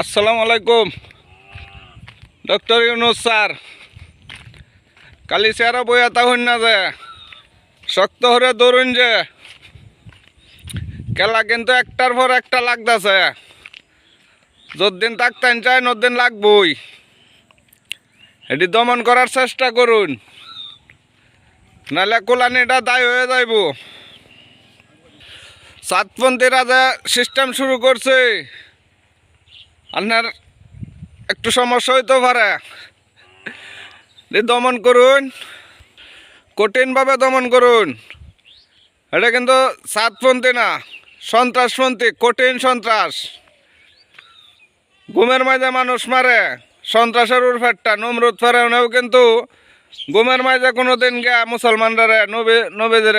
আসসালামু আলাইকুম। Doctor Yunus sir, কালি চেয়ারা বইয়া তাহন না যে, শক্ত হরে ধরুন যে খেলা কিন্তু একটার পর একটা লাগতেছে। যদিন থাকতেন চাই নদিন লাগবই। এটি দমন করার চেষ্টা করুন। নাহলে কোলানিটা দায় হয়ে যাইব। সাতপন্থীরা যে সিস্টেম শুরু করছে আপনার একটু সমস্যা হইতে পারে। দমন করুন। কঠিনভাবে দমন করুন। এটা কিন্তু সাতপন্থী না সন্ত্রাসপন্থী কঠিন সন্ত্রাস। ঘুমের মাঝে মানুষ মারে, সন্ত্রাসের উরফেটটা নমরুদ ফেরাউনেও কিন্তু ঘুমের মাঝে কোনো দিন গিয়া মুসলমানরা নবী, নবীদের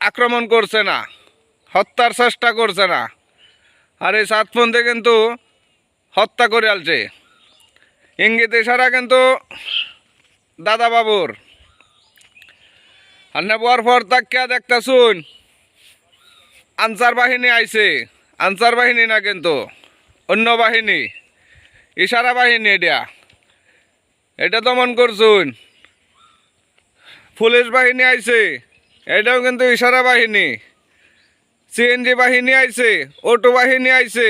আক্রমণ করছে না, হত্যার চেষ্টা করছে না। আর এই সাতপন্থী কিন্তু হত্যা করে আলছে। ইঙ্গিত ইশারা কিন্তু দাদা বাবুর আর নেবার পর তাকিয়া দেখতে শুন আনসার বাহিনী আইছে। আনসার বাহিনী না কিন্তু, অন্য বাহিনী, ইশারা বাহিনী এটা। এটা দমন করছুন। পুলিশ বাহিনী আইছে, এটাও কিন্তু ইশারা বাহিনী। সিএনজি বাহিনী আইছে, অটো বাহিনী আইছে।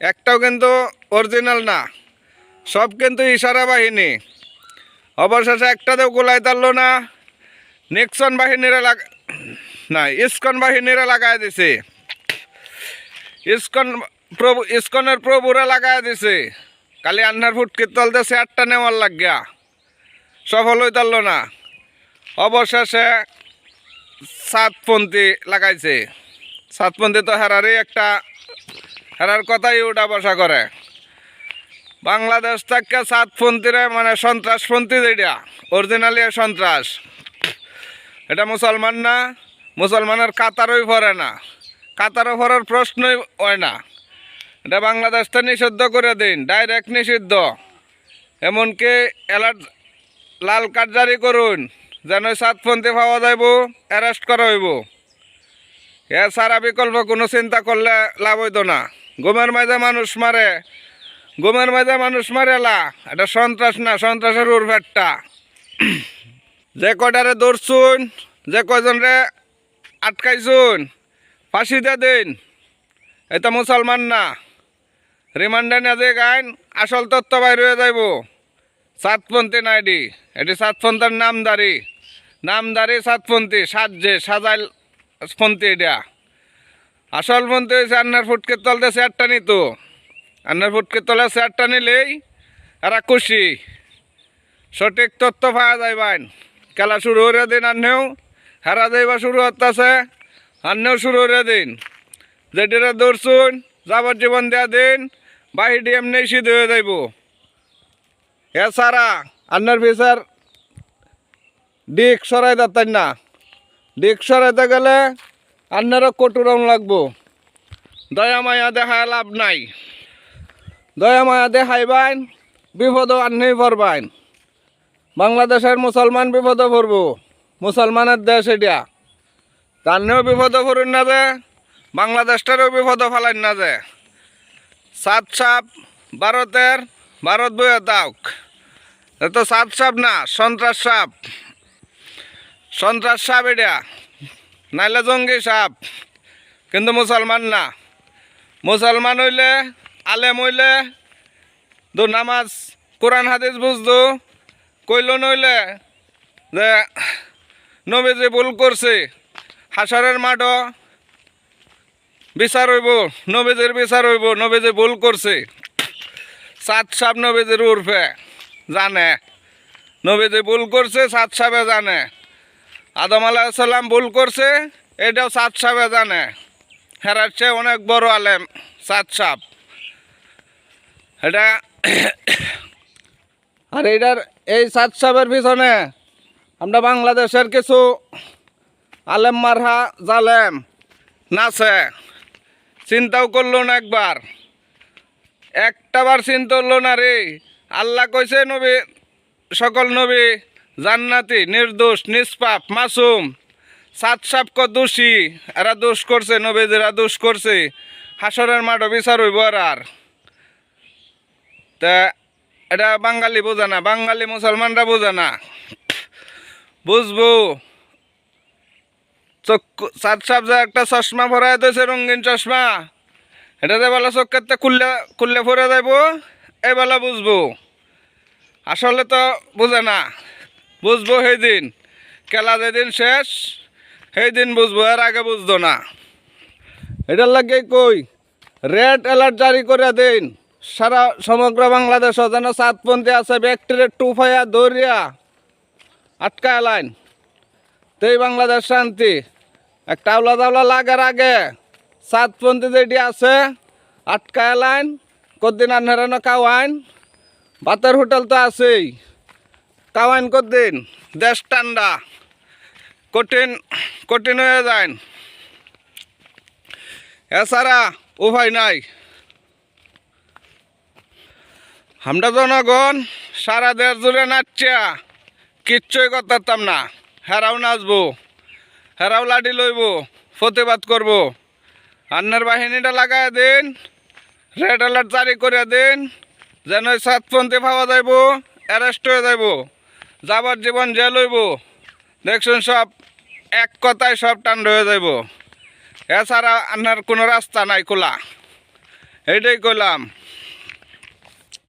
একটাও কিন্তু অরিজিনাল না। সব কিন্তু ইশারা বাহিনী। অবশেষে একটাতেও গোলাই তারলো না। নিক্সন বাহিনীরা লাগ না, ইস্কন বাহিনীরা লাগাই দিছে। ইস্কন প্রভু ইস্কনের প্রভুরা লাগাই দিছে। কালি আন্নার ফুটকি তলতে চেয়ারটা নেওয়ার লাগিয়া। সফল হই তারলো না। অবশেষে সাতপন্থী লাগাইছে। সাতপন্থী তো হেরারই একটা হেরার কথাই উঠা বসা করে। বাংলাদেশ থেকে সাতপন্থীরা মানে সন্ত্রাসপন্থী যেটা অরিজিনালি সন্ত্রাস। এটা মুসলমান না, মুসলমানের কাতারই ভরে না। কাতারও ভরার প্রশ্নই হয় না। এটা বাংলাদেশটা নিষিদ্ধ করে দিন, ডাইরেক্ট নিষিদ্ধ। এমনকি অ্যালার্ট, লাল কার্ড জারি করুন, যেন সাতপন্থী পাওয়া যাইব, অ্যারেস্ট করা হইব। এ সারা বিকল্প কোনো চিন্তা করলে লাভ হইতো না। ঘুমের মাঝে মানুষ মারে, ঘুমের মাঝে মানুষ মারে লা। এটা সন্ত্রাস না, সন্ত্রাসের উর্ভেটটা যে কয়টারে ধরছুন, যে কয়জনরে আটকাইছুন, ফাঁসি দিয়ে দিন। এটা মুসলমান না। রিমান্ডে না যে গাইন, আসল তথ্য বাইর হয়ে যাইব। সাতপন্থী নাইডি এটি সাতপন্থার নামদারি। নামদারি সাতপন্থী সাত যে সাজাইল পন্থী এটা আসল পন্থী হয়েছে আন্নার ফুটকে তলতে চেয়ারটা নিত। আন্নার ফুটকে তলে চেয়ারটা নিলেই এরা খুশি। সঠিক তথ্য পাওয়া যায় বাইন। খেলা শুরু করে দিন আন্নেও, হেরা যাইবা শুরু হতেছে আন্নেও শুরু করে দিন। যেটিরা দৌড়ছুন, যাবজ্জীবন দেওয়া দিন বাহিটি এমনি সিদ্ধ হয়ে যাইব। এছাড়া আন্নার ফিসার ডিক সরাই দিতেন না। ডিক সরাইতে গেলে আন্নারও কটুরম লাগবো। দয়া মায়া দেখা লাভ নাই। দয়া মায়া দেখাইবাইন, বিপদ আন্নেই পড়বাইন বাংলাদেশের মুসলমান বিপদে পড়ব মুসলমানের দেশ এটা। তান্নেও বিপদে পড়ুন না যে, বাংলাদেশটারও বিপদে ফেলাইন না যে। সাত সাপ ভারতের, ভারত বইয়ে দাওক এ তো সাত সাপ না সন্ত্রাস সাপ সন্ত্রাস সাপ এটা। নাইলে জঙ্গি সাপ, কিন্তু মুসলমান না। মুসলমান হইলে, আলেম হইলে দু নামাজ কোরআন, হাদিস বুঝদু কইল নইলে যে নবীজি ভুল করছে, হাসরের মাঠ বিচার হইব, নবীজির বিচার হইব, নবীজি ভুল করছে। সাত সাপ নবীজির উর্ফে জানে। নবীজি ভুল করছে, সাত সাপে জানে। আদম আলাহিসাল্লাম ভুল করছে, এটাও সাত সাপে জানে। হেরার চেয়ে অনেক বড় আলেম সাত সাপ এটা আর এইটার এই সাত সাপের পিছনে আমরা বাংলাদেশের কিছু আলেম মারহা জালেম নাচে চিন্তাও করল না একবার। একটাবার চিন্তা করল না রে। আল্লাহ কইছে নবী, সকল নবী জান্নাতি, নির্দোষ, নিষ্পাপ, মাসুম। সাত সাপক দোষী, এরা দোষ করছে নবীদেরা দোষ করছে। হাসরের মাঠও বিচার হইব আর তা এটা বাঙালি বোঝে না, বাঙালি মুসলমানরা বোঝে না। বুঝব। চক্ষু, সাত সাপ যে একটা চশমা ভরাই দিয়েছে, রঙিন চশমা এটাতে বলা চোখের খুললে খুললে ভরে যাইব এই বেলা বুঝব। আসলে তো বুঝে না। বুঝব সেই দিন খেলা যেদিন শেষ সেই দিন বুঝব, এর আগে বুঝতো না। এটার লাগে কই? রেড অ্যালার্ট জারি করে দিন। সারা সমগ্র বাংলাদেশ যেন সাতপন্থী আছে, ব্যক্তির টুফাইয়া দৌড়িয়া আটকা লাইন। তেই বাংলাদেশ শান্তি। একটা আওলা দাওলা লাগার আগে সাতপন্থী যেটি আছে, আটকায় লাইন কদিন আনহারান কাওয়াইন। ভাতের হোটেল তো আছেই। কাওয়াইন কদিন দেশ ঠান্ডা, কঠিন কঠিন হয়ে যায় এছাড়া উপায় নাই। আমরা জনগণ সারা দেশ জুড়ে নাচছা, কিচ্ছুই করতাম না। হেরাও নাচবো, হেরাও লাঠি লইব, প্রতিবাদ করব। আন্নার বাহিনীটা লাগাই দিন, রেড অ্যালার্ট জারি করে দিন, যেন সাতপন্থী পাওয়া যাইব, অ্যারেস্ট হয়ে যাইব। যাবার জীবন জেল হইব দেখছেন সব, এক কথায় সব টান হয়ে যাইব। এছাড়া আপনার কোনো রাস্তা নাই খোলা। এইটাই কইলাম।